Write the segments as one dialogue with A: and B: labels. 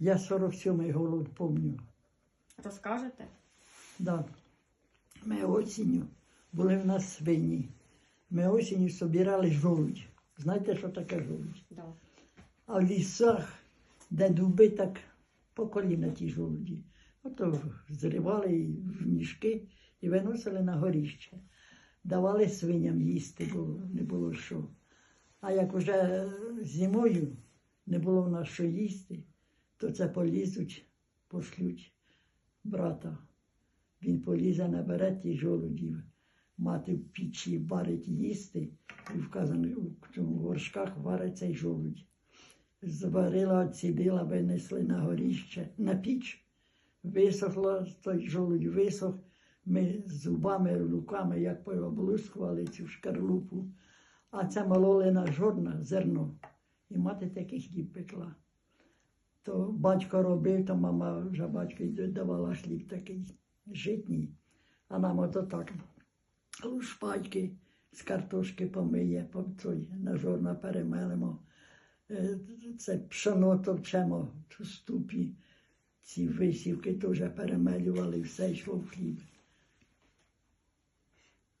A: Я 47-й голод помню.
B: Розкажете?
A: Да. Ми осінню були в нас свині. Ми осінню собирали жолудь. Знаєте, що таке жолудь?
B: Да.
A: А в лісах, де дуби, так по коліна ті жолуді. Ото зривали в мішки і виносили на горіще. Давали свиням їсти, бо не було що. А як уже зимою не було в нас що їсти, то це полізуть, пошлють брата. Він полізе, набере ті жолудів, мати в печі варить їсти, і вказано в горшках варить цей жолудь. Зварила, оцідила, винесли на горіще, на піч. Висохло, той жолудь висох. Ми зубами, руками, як поблискували цю шкарлупу, а це мололи на жорна зерно. І мати такий хліб пекла. То батько робив, то мама вже батько давала хліб такий житній. А нам ото так лушпайки з картошки помиє, той, на жорна перемелемо. Е, Це пшоно товчемо в ступі. Ці висівки теж перемелювали, все йшло в хліб.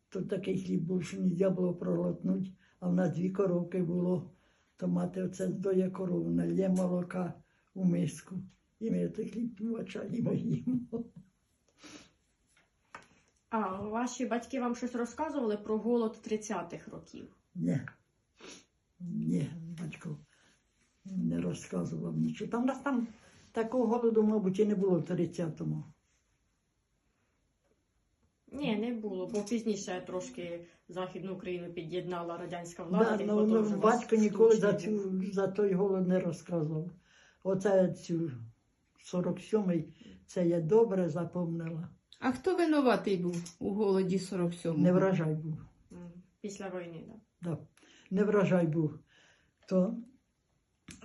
A: То такий хліб був, що не було проглотнути, а в нас дві коровки було. То мати оце здоє корову, нальє молока у миску. І ми той хліб вачаємо їмо.
B: А ваші батьки вам щось розказували про голод 30-х років?
A: Ні. Ні, батько не розказував нічого. Там у нас там такого голоду, мабуть, і не було в 30-му.
B: Ні, не було, бо пізніше трошки Західну Україну під'єднала радянська влада.
A: Да,
B: і
A: ну, ну, батько ніколи за, цю, за той голод не розказував. Оце цю 47-й, це я добре запомнила.
C: А хто винуватий був у голоді 47-го?
A: Не врожай був.
B: Після війни, так.
A: Да. Не врожай був. То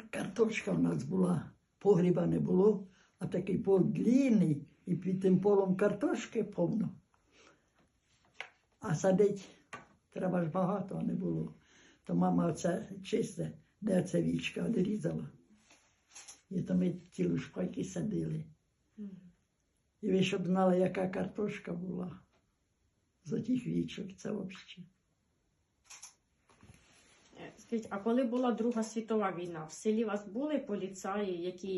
A: картошка в нас була, погріба не було, а такий пол длінний, і під тим полом картошки повно. А садить треба ж багато, а не було. То мама оце чисте, де це вічка відрізала. І то ми цілу лушпайки садили. І ви щоб знали, яка картошка була з отих вічок, це взагалі.
B: Е, Скажіть, а коли була Друга світова війна, в селі у вас були поліцаї, які